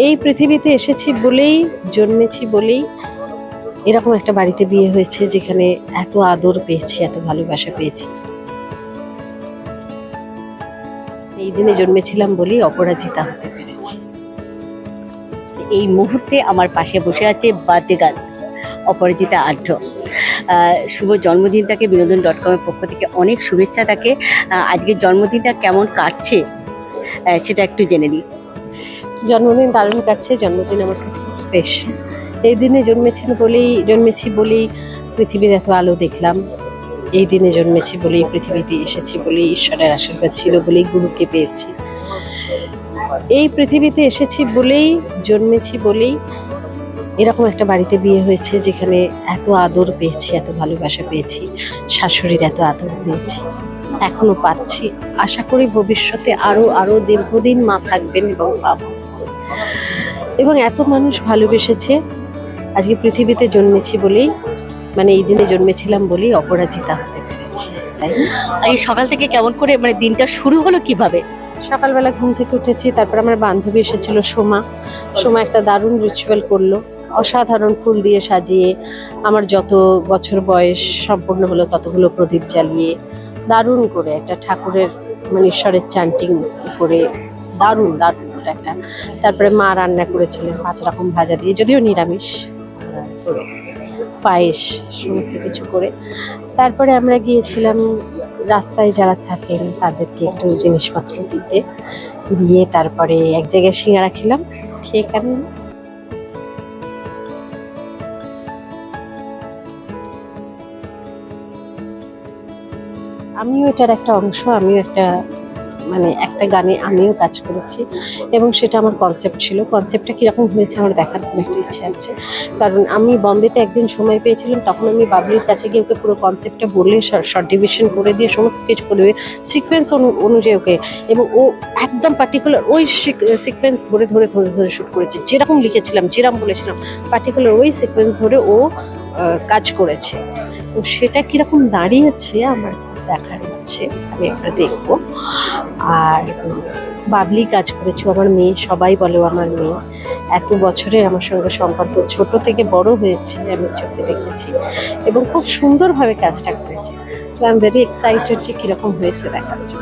এই পৃথিবীতে এসেছি বলেই, জন্মেছি বলেই এরকম একটা বাড়িতে বিয়ে হয়েছে যেখানে এত আদর পেয়েছি, এত ভালোবাসা পেয়েছি। এই দিনে জন্মেছিলাম বলেই অপরাজিতা হতে পেরেছি। এই মুহূর্তে আমার পাশে বসে আছে গার্ল অপরাজিতা আঢ্য শুভ জন্মদিন তাকে বিনোদন ডট কমের পক্ষ থেকে অনেক শুভেচ্ছা তাকে। আজকের জন্মদিনটা কেমন কাটছে সেটা একটু জেনে নিই। জন্মদিন দারুণ কাটছে, জন্মদিন আমার কাছে খুব স্পেশাল এই দিনে জন্মেছেন বলেই, জন্মেছি বলেই পৃথিবীর এত আলো দেখলাম। এই দিনে জন্মেছি বলেই পৃথিবীতে এসেছি বলেই ঈশ্বরের আশীর্বাদ ছিল বলেই গুরুকে পেয়েছি। এই পৃথিবীতে এসেছি বলেই, জন্মেছি বলেই এরকম একটা বাড়িতে বিয়ে হয়েছে যেখানে এত আদর পেয়েছি, এত ভালোবাসা পেয়েছি, শাশুড়ির এত আদর পেয়েছি। এখনও পাচ্ছি। আশা করি ভবিষ্যতে আরও আরও দীর্ঘদিন মা থাকবেন এবং পাবো এবং এত মানুষ ভালোবেসেছে। আজকে পৃথিবীতে জন্মেছি বলেই মানে এই দিনে জন্মেছিলাম বলেই অপরাজিতা হতে পেরেছি তাই? এই সকাল থেকে কেমন করে মানে দিনটা শুরু হলো কীভাবে? সকালবেলা ঘুম থেকে উঠেছি তারপর আমার বান্ধবী এসেছিল সোমা। সোমা একটা দারুণ রিচুয়াল করল অসাধারণ ফুল দিয়ে সাজিয়ে আমার যত বছর বয়স সম্পূর্ণ হলো ততগুলো প্রদীপ জ্বালিয়ে দারুণ করে একটা ঠাকুরের মানে ঈশ্বরের চান্টিং করে দারুণ দারুণ একটা। তারপরে মা রান্না করেছিলেন পাঁচ রকম ভাজা দিয়ে, যদিও নিরামিষ করে পায়েস, সমস্ত কিছু করে। তারপরে আমরা গিয়েছিলাম, রাস্তায় যারা থাকেন তাদেরকে একটু জিনিসপত্র দিতে। দিয়ে তারপরে এক জায়গায় সিঙ্গারা খেলাম, খেয়ে কেমন? আমিও এটার একটা অংশ, আমিও একটা মানে একটা গানে আমিও কাজ করেছি এবং সেটা আমার কনসেপ্ট ছিল। কনসেপ্টটা কীরকম হয়েছে আমার দেখার খুব একটা ইচ্ছে আছে। কারণ আমি বম্বেতে একদিন সময় পেয়েছিলাম, তখন আমি বাবলির কাছে গিয়ে ওকে পুরো কনসেপ্টটা বলে শর্ট ডিভিশন করে দিয়ে সমস্ত কিছু করে দিয়ে সিকোয়েন্স অনুযায়ী ওকে এবং ও একদম পার্টিকুলার ওই সিকোয়েন্স ধরে ধরে ধরে ধরে শ্যুট করেছে। যেরকম লিখেছিলাম যেরকম বলেছিলাম পার্টিকুলার ওই সিকোয়েন্স ধরে ও কাজ করেছে। তো সেটা কীরকম দাঁড়িয়েছে আমার দেখার ইচ্ছে আমি একটা দেখব। আর বাবলি কাজ করেছে আমার মেয়ে, সবাই বলে আমার মেয়ে। এত বছরে আমার সঙ্গে সম্পর্ক ছোট থেকে বড় হয়েছে, আমি চোখে দেখেছি। এবং খুব সুন্দরভাবে কাজটা করেছে। তো আমি ভেরি এক্সাইটেড যে কীরকম হয়েছে দেখাচ্ছি